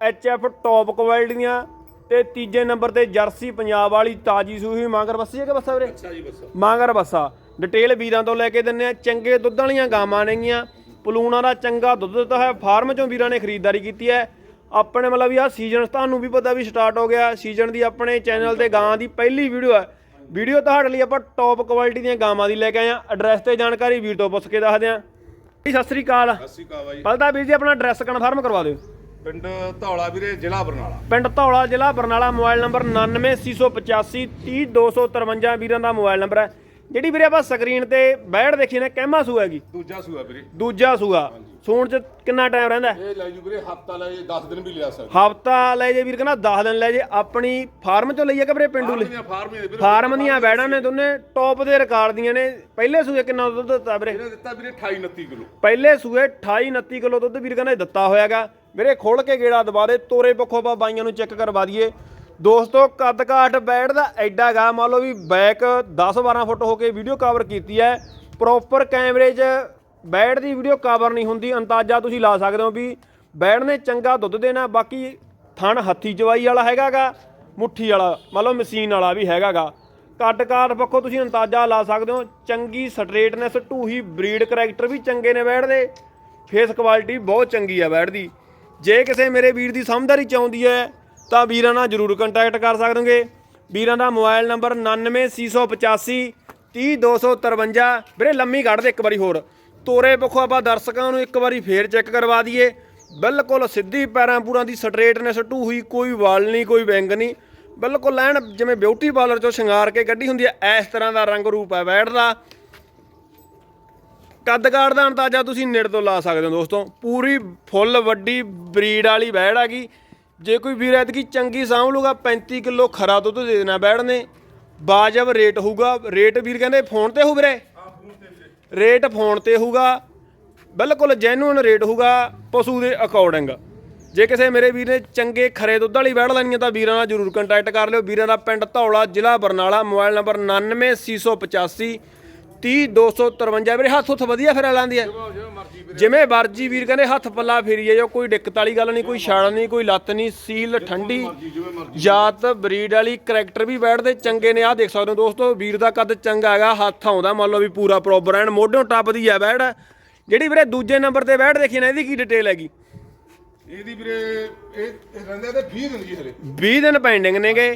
F top quality ਦੀਆਂ ਤੇ ਤੀਜੇ ਨੰਬਰ ਤੇ ਜਰਸੀ ਪੰਜਾਬ ਵਾਲੀ ਤਾਜੀ ਸੂਹੀ ਮਾਂਗਰ ਬੱਸੀ ਹੈ ਕਿ ਬੱਸਾ ਵੀਰੇ? ਅੱਛਾ ਜੀ ਬੱਸਾ। ਮਾਂਗਰ ਬੱਸਾ। ਡਿਟੇਲ ਵੀਰਾਂ ਤੋਂ ਲੈ ਕੇ ਦਿੰਨੇ ਆ ਚੰਗੇ ਦੁੱਧ ਵਾਲੀਆਂ ਗਾਵਾਂ ਨੇਗੀਆਂ। ਪਲੂਣਾ ਦਾ ਚੰਗਾ ਦੁੱਧ ਦਿੱਤਾ ਹੈ ਫਾਰਮ ਚੋਂ ਵੀਰਾਂ ਨੇ ਖਰੀਦਦਾਰੀ ਕੀਤੀ ਹੈ। ਆਪਣੇ ਮਤਲਬ ਵੀ ਆ ਸੀਜ਼ਨ ਤੁਹਾਨੂੰ ਵੀ ਪਤਾ ਵੀ ਸਟਾਰਟ ਹੋ ਗਿਆ। ਸੀਜ਼ਨ ਦੀ ਆਪਣੇ ਚੈਨਲ ਤੇ ਗਾਂ ਦੀ ਪਹਿਲੀ ਵੀਡੀਓ ਹੈ। ਵੀਡੀਓ ਤੁਹਾਡੇ ਲਈ ਆਪਾਂ ਟੌਪ ਕੁਆਲਿਟੀ ਦੀਆਂ ਗਾਵਾਂ ਦੀ ਲੈ ਕੇ ਆਏ ਆ ਐਡਰੈਸ ਤੇ ਜਾਣਕਾਰੀ ਵੀਰ ਤੋਂ ਪੁੱਛ ਕੇ ਦੱਸਦੇ ਆ ਜੀ ਸਤਿ ਸ੍ਰੀ ਅਕਾਲ। ਸਤਿ ਸ਼੍ਰੀ ਅਕਾਲ ਬਾਈ। ਤਾਂ ਵੀਰ ਜੀ ਆਪਣਾ ਐਡਰੈਸ ਕਨਫਰਮ ਕਰਵਾ ਦਿਓ। ਪਿੰਡ ਧੌਲਾ ਵੀਰੇ ਜ਼ਿਲ੍ਹਾ ਬਰਨਾਲਾ। ਪਿੰਡ ਧੌਲਾ ਜ਼ਿਲ੍ਹਾ ਬਰਨਾਲਾ ਮੋਬਾਈਲ ਨੰਬਰ 9968 30253 ਵੀਰਾਂ ਦਾ ਮੋਬਾਈਲ ਨੰਬਰ ਹੈ। ਜਿਹੜੀ ਵੀਰੇ ਆਪਾਂ ਸਕਰੀਨ ਤੇ ਬੈੜ ਦੇਖੀ ਨੇ ਕਹਿਮਾ ਸੂ ਹੈਗੀ? ਦੂਜਾ ਸੂਆ ਵੀਰੇ। ਦੂਜਾ ਸੂਆ। ਸੂਣ ਚ ਕਿੰਨਾ ਟਾਈਮ ਰਹਿੰਦਾ? ਇਹ ਲੈ ਜੂ ਵੀਰੇ ਹਫਤਾ ਲੈ ਜੇ 10 ਦਿਨ ਵੀ ਲਿਆ ਸਕਦੇ। ਹਫਤਾ ਲੈ ਜੇ ਵੀਰ ਕਹਿੰਦਾ 10 ਦਿਨ ਲੈ ਜੇ। ਆਪਣੀ ਫਾਰਮ ਚੋਂ ਲਈਏ ਕਿ ਵੀਰੇ ਪਿੰਡੂ ਲਈ? ਫਾਰਮ ਦੀਆਂ ਬੈੜਾਂ ਨੇ ਦੋਨੇ ਟੌਪ ਦੇ ਰਿਕਾਰਡ ਦੀਆਂ ਨੇ। ਪਹਿਲੇ ਸੂਏ ਕਿੰਨਾ ਦੁੱਧ ਦਿੱਤਾ ਵੀਰੇ? ਇਹਨੇ ਦਿੱਤਾ ਵੀਰੇ 28 29 ਕਿਲੋ। ਪਹਿਲੇ ਸੂਏ 28 29 ਕਿਲੋ ਦੁੱਧ ਵੀਰ ਕਹਿੰਦਾ ਦਿੱਤਾ ਹੋਇਆਗਾ। ਮੇਰੇ ਖੋਲ ਕੇ ਗੇੜਾ ਦਬਾ ਦੇ, ਤੋਰੇ ਪੱਖੋਂ ਆਪਾਂ ਬਾਈਆਂ ਨੂੰ ਚੈੱਕ ਕਰਵਾ ਦਈਏ। ਦੋਸਤੋ ਕੱਦ ਕਾਠ ਬੈਠ ਦਾ ਐਡਾ ਗਾ, ਮੰਨ ਲਓ ਵੀ ਬੈਕ 10 12 ਫੁੱਟ ਹੋ ਕੇ ਵੀਡੀਓ ਕਵਰ ਕੀਤੀ ਹੈ। ਪ੍ਰੋਪਰ ਕੈਮਰੇ 'ਚ ਬੈਠ ਦੀ ਵੀਡੀਓ ਕਵਰ ਨਹੀਂ ਹੁੰਦੀ, ਅੰਦਾਜ਼ਾ ਤੁਸੀਂ ਲਾ ਸਕਦੇ ਹੋ ਵੀ ਬੈਠ ਨੇ ਚੰਗਾ ਦੁੱਧ ਦੇਣਾ, ਬਾਕੀ ਥਣ ਹੱਥੀ ਚਵਾਈ ਵਾਲਾ ਹੈਗਾਗਾ ਮੁੱਠੀ ਵਾਲਾ, ਮੰਨ ਲਓ ਮਸ਼ੀਨ ਵਾਲਾ ਵੀ ਹੈਗਾਗਾ ਕੱਦ ਕਾਠ ਪੱਖੋਂ ਤੁਸੀਂ ਅੰਦਾਜ਼ਾ ਲਾ ਸਕਦੇ ਹੋ, ਚੰਗੀ ਸਟ੍ਰੇਟਨੈਸ ਢੂਹੀ ਬਰੀਡ ਕਰੈਕਟਰ ਵੀ ਚੰਗੇ ਨੇ ਬੈਠ ਦੇ। ਫੇਸ ਕੁਆਲਿਟੀ ਬਹੁਤ ਚੰਗੀ ਆ ਬੈਠ ਦੀ। ਜੇ ਕਿਸੇ ਮੇਰੇ ਵੀਰ ਦੀ ਸਮਝਦਾਰੀ ਚਾਹੁੰਦੀ ਹੈ, ਤਾਂ ਵੀਰਾਂ ਨਾਲ ਜਰੂਰ ਕੰਟੈਕਟ ਕਰ ਸਕਦੇ ਵੀਰਾਂ ਦਾ ਮੋਬਾਈਲ ਨੰਬਰ 99685 30253 ਵੀਰੇ, ਲੰਮੀ ਕੱਢ ਦੇ ਇੱਕ ਵਾਰੀ ਹੋਰ। ਤੋਰੇ ਪੱਖੋਂ ਆਪਾਂ ਦਰਸ਼ਕਾਂ ਨੂੰ ਇੱਕ ਵਾਰੀ ਫੇਰ ਚੈੱਕ ਕਰਵਾ ਦਈਏ। ਬਿਲਕੁਲ ਸਿੱਧੀ ਪੈਰਾਂ ਪੂਰਾਂ ਦੀ ਸਟ੍ਰੇਟਨੈਸ ਢੂ ਹੋਈ, ਕੋਈ ਵਾਲ ਨਹੀਂ, ਕੋਈ ਵਿੰਗ ਨਹੀਂ। ਬਿਲਕੁਲ ਐਨ ਜਿਵੇਂ ਬਿਊਟੀ ਪਾਰਲਰ ਚੋਂ ਸ਼ਿੰਗਾਰ ਕੇ ਕੱਢੀ ਹੁੰਦੀ ਹੈ, ਇਸ ਤਰ੍ਹਾਂ ਦਾ ਰੰਗ ਰੂਪ ਹੈ ਬੈਠਦਾ ਕੱਦ ਕਾਠ ਦਾ ਅੰਦਾਜ਼ਾ ਤੁਸੀਂ ਨੇੜ ਤੋਂ ਲਾ ਸਕਦੇ ਹੋ ਦੋਸਤੋ। ਪੂਰੀ ਫੁੱਲ ਵੱਡੀ ਬਰੀਡ ਵਾਲੀ ਬੈੜ ਹੈਗੀ ਜੇ ਕੋਈ ਵੀਰ ਐਤਕੀ ਚੰਗੀ ਸਾਂਭ ਲੂਗਾ 35 ਕਿਲੋ ਖਰਾ ਦੁੱਧ ਦੇ ਦੇਣਾ ਬੈੜ ਨੇ। ਬਾਜਬ ਰੇਟ ਹੋਊਗਾ। ਰੇਟ ਵੀਰ ਕਹਿੰਦੇ ਫੋਨ ਤੇ ਹੋ ਵੀਰੇ? ਰੇਟ ਫੋਨ ਤੇ ਹੋਊਗਾ। ਬਿਲਕੁਲ ਜੈਨੂਇਨ ਰੇਟ ਹੋਊਗਾ ਪਸ਼ੂ ਦੇ ਅਕੋਰਡਿੰਗ ਜੇ ਕਿਸੇ ਮੇਰੇ ਵੀਰ ਨੇ ਚੰਗੇ ਖਰੇ ਦੁੱਧ ਵਾਲੀ ਵੈੜ ਲੈਣੀ ਹੈ ਤਾਂ ਵੀਰਾਂ ਨਾਲ ਜਰੂਰ ਕੰਟੈਕਟ ਕਰ ਲਿਓ। ਵੀਰਾਂ ਦਾ ਪਿੰਡ ਧੌਲਾ, ਜ਼ਿਲ੍ਹਾ ਬਰਨਾਲਾ, ਮੋਬਾਈਲ ਨੰਬਰ 99685 30253 ਵੀਰੇ ਹੱਥ ਹੁੱਥ ਵਧੀਆ ਫਿਰ ਲਾਂਦੀ ਹੈ ਜਿਵੇਂ ਵਰਜੀ ਵੀਰ। ਕਹਿੰਦੇ ਹੱਥ ਪੱਲਾ ਫੇਰੀਏ ਜੋ ਕੋਈ ਦਿੱਕਤ ਵਾਲੀ ਗੱਲ ਨਹੀਂ ਕੋਈ ਛਾਲ ਨਹੀਂ ਕੋਈ ਲੱਤ ਨਹੀਂ ਸੀਲ ਠੰਡੀ। ਜਾਤ ਬਰੀਡ ਵਾਲੀ ਕਰੈਕਟਰ ਵੀ ਬੈਠਦੇ ਚੰਗੇ ਨੇ ਆਹ ਦੇਖ ਸਕਦੇ ਹੋ ਦੋਸਤੋ ਵੀਰ ਦਾ ਕੱਦ ਚੰਗਾ ਹੈਗਾ ਹੱਥ ਆਉਂਦਾ ਮੰਨ ਲਓ ਵੀ ਪੂਰਾ ਪ੍ਰੋਪਰ ਐਨ ਮੋਢਿਓਂ ਟੱਪਦੀ ਹੈ ਬੈੜ ਜਿਹੜੀ ਵੀਰੇ ਦੂਜੇ ਨੰਬਰ ਤੇ ਬੈੜ ਦੇਖੀ ਨਾ ਇਹਦੀ ਕੀ ਡਿਟੇਲ ਹੈਗੀ? ਇਹਦੀ ਵੀਰੇ ਇਹ ਰਹਿੰਦੇ ਤੇ 20 ਦਿਨ ਜੀ ਹਲੇ। 20 ਦਿਨ ਪੈਂਡਿੰਗ ਨੇਗੇ।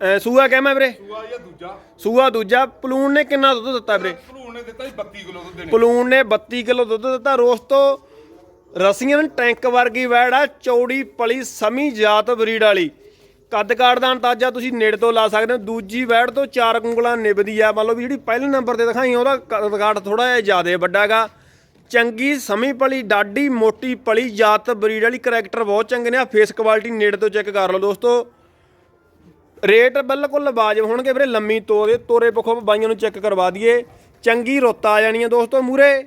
ਅਹ ਸੂਆ ਕਹਿਮਾ ਵੀਰੇ? ਸੂਆ ਜਾਂ ਦੂਜਾ? ਸੂਆ ਦੂਜਾ। ਪਲੂਨ ਨੇ ਕਿੰਨਾ ਦੁੱਧ ਦਿੱਤਾ ਵੀਰੇ? ਭਲੂਣ ਨੇ ਦਿੱਤਾ ਜੀ 32 ਕਿਲੋ ਦੁੱਧ ਦੇਣੇ। ਪਲੂਨ ਨੇ 32 ਕਿਲੋ ਦੁੱਧ ਦਿੱਤਾ। ਰੋਸਤੋ ਰਸੀਅਨ ਟੈਂਕ ਵਰਗੀ ਵੈੜ ਆ ਚੌੜੀ ਪਲੀ ਸਮੀ ਜਾਤ ਬਰੀਡ ਵਾਲੀ। ਕੱਦ ਕਾਠ ਦਾ ਅੰਦਾਜ਼ਾ ਤੁਸੀਂ ਨੇੜੇ ਤੋਂ ਲਾ ਸਕਦੇ ਹੋ। ਦੂਜੀ ਵੈੜ ਤੋਂ ਚਾਰ ਉਂਗਲਾਂ ਨਿਭਦੀ ਆ। ਮੰਨ ਲਓ ਵੀ ਜਿਹੜੀ ਪਹਿਲੇ ਨੰਬਰ ਤੇ ਦਿਖਾਈ ਆ, ਉਹਦਾ ਕੱਦ ਕਾਠ ਥੋੜਾ ਜਿਹਾ ਜ਼ਿਆਦਾ ਵੱਡਾ ਗਾ। ਚੰਗੀ ਸਮੀ ਪਲੀ ਡਾਡੀ ਮੋਟੀ ਪਲੀ ਜਾਤ ਬਰੀਡ ਵਾਲੀ। ਕਰੈਕਟਰ ਬਹੁਤ ਚੰਗੇ ਨੇ ਆ। ਫੇਸ ਕੁਆਲਿਟੀ ਨੇੜੇ ਤੋਂ ਚੈੱਕ ਕਰ ਲਓ ਦੋਸਤੋ। ਰੇਟ ਬਿਲਕੁਲ ਵਾਜਬ ਹੋਣਗੇ ਵੀਰੇ, ਲੰਮੀ ਤੋਰੇ ਤੋਰੇ ਪੱਖੋਂ ਬਾਈਆਂ ਨੂੰ ਚੈੱਕ ਕਰਵਾ ਦਈਏ। ਚੰਗੀ ਰੁੱਤ ਆ ਜਾਣੀ ਹੈ ਦੋਸਤੋ ਮੂਰੇ।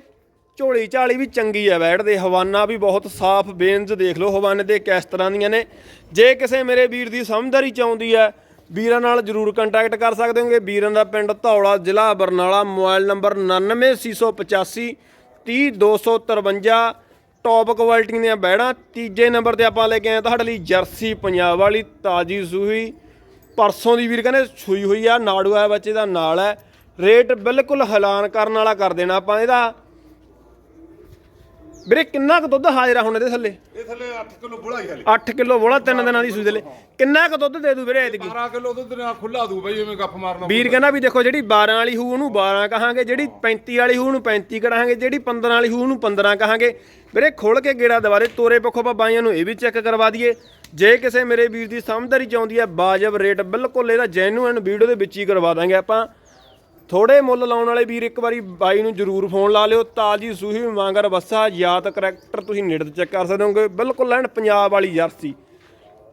ਝੋਲੀ ਝਾਲੀ ਵੀ ਚੰਗੀ ਹੈ ਬੈਠ ਦੇ ਹਵਾਨਾ ਵੀ ਬਹੁਤ ਸਾਫ਼, ਬੇਨਜ਼ ਦੇਖ ਲਓ, ਹਵਾਨੇ ਦੇ ਕਿਸ ਤਰ੍ਹਾਂ ਦੀਆਂ ਨੇ। ਜੇ ਕਿਸੇ ਮੇਰੇ ਵੀਰ ਦੀ ਸਮਝਦਾਰੀ ਚਾਹੁੰਦੀ ਹੈ ਵੀਰਾਂ ਨਾਲ ਜਰੂਰ ਕੰਟੈਕਟ ਕਰ ਸਕਦੇ ਹੋਗੇ। ਵੀਰਾਂ ਦਾ ਪਿੰਡ ਧੌਲਾ, ਜ਼ਿਲ੍ਹਾ Barnala, mobile number 99685 30253 top quality ਦੀਆਂ ਬੈੜਾਂ, ਤੀਜੇ ਨੰਬਰ ਤੇ ਆਪਾਂ ਲੈ ਕੇ ਆਏ ਤੁਹਾਡੇ ਲਈ ਜਰਸੀ, ਪੰਜਾਬ ਵਾਲੀ ਤਾਜੀ ਸੂਈ ਪਰਸੋਂ ਦੀ ਵੀਰ ਕਹਿੰਦੇ ਸੂਈ ਹੋਈ ਆ ਨਾੜੂ ਆ ਬੱਚੇ ਦਾ ਨਾਲ ਹੈ। ਰੇਟ ਬਿਲਕੁਲ ਹੈਲਾਨ ਕਰਨ ਵਾਲਾ ਕਰ ਦੇਣਾ ਆਪਾਂ ਇਹਦਾ। ਵੀਰੇ ਕਿੰਨਾ ਕੁ ਦੁੱਧ ਹਾਜ਼ਰ ਹੁਣ ਇਹਦੇ ਥੱਲੇ? ਇਹ ਥੱਲੇ 8 ਕਿਲੋ ਬੁਲਾ ਹੀ ਹਲੇ। 8 ਕਿਲੋ ਬੋਲਾ ਤਿੰਨ ਦਿਨਾਂ ਦੀ ਸੂਈ ਦੇ ਲੈ ਕਿੰਨਾ ਕੁ ਦੁੱਧ ਦੇ ਦੂ ਵੀਰੇ ਐਤਕੀ? 12 ਕਿਲੋ ਦੁੱਧ ਨਾਲ ਖੁੱਲਾ ਦੂ ਬਈ ਐਵੇਂ ਗੱਪ ਮਾਰਨਾ ਵੀਰ ਕਹਿੰਦਾ ਵੀ ਦੇਖੋ ਜਿਹੜੀ 12 ਵਾਲੀ ਹੂ ਉਹਨੂੰ 12 ਕਹਾਂਗੇ ਜਿਹੜੀ 35 ਵਾਲੀ ਹੂ ਉਹਨੂੰ 35 ਕਰਾਂਗੇ ਜਿਹੜੀ 15 ਵਾਲੀ ਹੂ ਉਹਨੂੰ 15 ਕਹਾਂਗੇ। ਵੀਰੇ ਖੋਲ ਕੇ ਗੇੜਾ ਦਵਾਰੇ ਤੋਰੇ ਪੱਖੋਂ ਆਪਾਂ ਬਾਈਆਂ ਨੂੰ ਇਹ ਵੀ ਚੈੱਕ ਕਰਵਾ ਦਈਏ। ਜੇ ਕਿਸੇ ਮੇਰੇ ਵੀਰ ਦੀ ਸਮਝਦਾਰੀ ਚਾਹੁੰਦੀ ਹੈ ਬਾਜਬ ਰੇਟ ਬਿਲਕੁਲ ਇਹਦਾ ਜੈਨੂਇਨ ਵੀਡੀਓ ਦੇ ਵਿੱਚ ਹੀ ਕਰਵਾ ਦਾਂਗੇ ਆਪਾਂ। ਥੋੜੇ ਮੁੱਲ ਲਾਉਣ ਵਾਲੇ ਵੀਰ ਇੱਕ ਵਾਰੀ ਬਾਈ ਨੂੰ ਜਰੂਰ ਫੋਨ ਲਾ ਲਿਓ। ਤਾਜੀ ਸੂਹੀ ਵਾਂਗਰ ਬੱਸਾ ਯਾਦ ਕਰੈਕਟਰ ਤੁਸੀਂ ਨੇੜੇ ਤੋਂ ਚੈੱਕ ਕਰ ਸਕਦੇ ਹੋਗੇ। ਬਿਲਕੁਲ ਐਨ ਪੰਜਾਬ ਵਾਲੀ ਜਰਸੀ।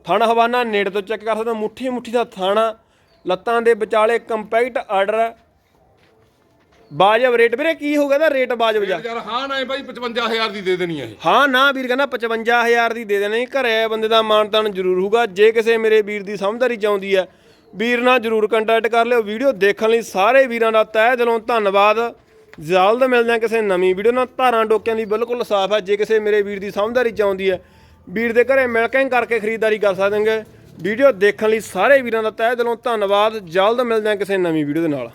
ਥਣ ਹਵਾਨਾ ਨੇੜੇ ਤੋਂ ਚੈੱਕ ਕਰ ਸਕਦੇ ਹੋ। ਮੁੱਠੀ ਮੁੱਠੀ ਦਾ ਥਾਣਾ ਲੱਤਾਂ ਦੇ ਵਿਚਾਲੇ ਕੰਪੈਕਟ ਆਰਡਰ। ਹੈ ਬਾਜਬ ਰੇਟ। ਵੀਰੇ ਕੀ ਹੋਗਾ ਦਾ ਰੇਟ ਬਾਜਬ ਜਾ ਯਾਰ ਹਾਂ ਨਾ ਬਾਈ 55000 ਦੀ ਦੇ ਦੇਣੀ ਇਹ। ਹਾਂ ਨਾ ਵੀਰ ਕਹਿੰਦਾ 55000 ਦੀ ਦੇ ਦੇਣੀ। ਘਰੇ ਬੰਦੇ ਦਾ ਮਾਨਤਾਨ ਜ਼ਰੂਰ ਹੋਊਗਾ। ਜੇ ਕਿਸੇ ਮੇਰੇ ਵੀਰ ਦੀ ਸਮਝਦਾਰੀ ਚਾਹੁੰਦੀ ਹੈ ਵੀਰ ਨਾਲ ਜ਼ਰੂਰ ਕੰਟੈਕਟ ਕਰ ਲਿਓ। ਵੀਡੀਓ ਦੇਖਣ ਲਈ ਸਾਰੇ ਵੀਰਾਂ ਦਾ ਤਹਿ ਦਿਲੋਂ ਧੰਨਵਾਦ। ਜਲਦ ਮਿਲਦੇ ਹਾਂ ਕਿਸੇ ਨਵੀਂ ਵੀਡੀਓ ਨਾਲ। ਧਾਰਾਂ ਡੋਕਿਆਂ ਦੀ ਬਿਲਕੁਲ ਸਾਫ਼ ਹੈ। ਜੇ ਕਿਸੇ ਮੇਰੇ ਵੀਰ ਦੀ ਸਮਝਦਾਰੀ ਚਾਹੁੰਦੀ ਹੈ, ਵੀਰ ਦੇ ਘਰੇ ਮਿਲ ਕੇ ਕਰਕੇ ਖਰੀਦਦਾਰੀ ਕਰ ਸਕਦੇਗੇ ਵੀਡੀਓ ਦੇਖਣ ਲਈ ਸਾਰੇ ਵੀਰਾਂ ਦਾ ਤਹਿ ਦਿਲੋਂ ਧੰਨਵਾਦ। ਜਲਦ ਮਿਲਦੇ ਹਾਂ ਕਿਸੇ ਨਵੀਂ ਵੀਡੀਓ ਦੇ ਨਾਲ।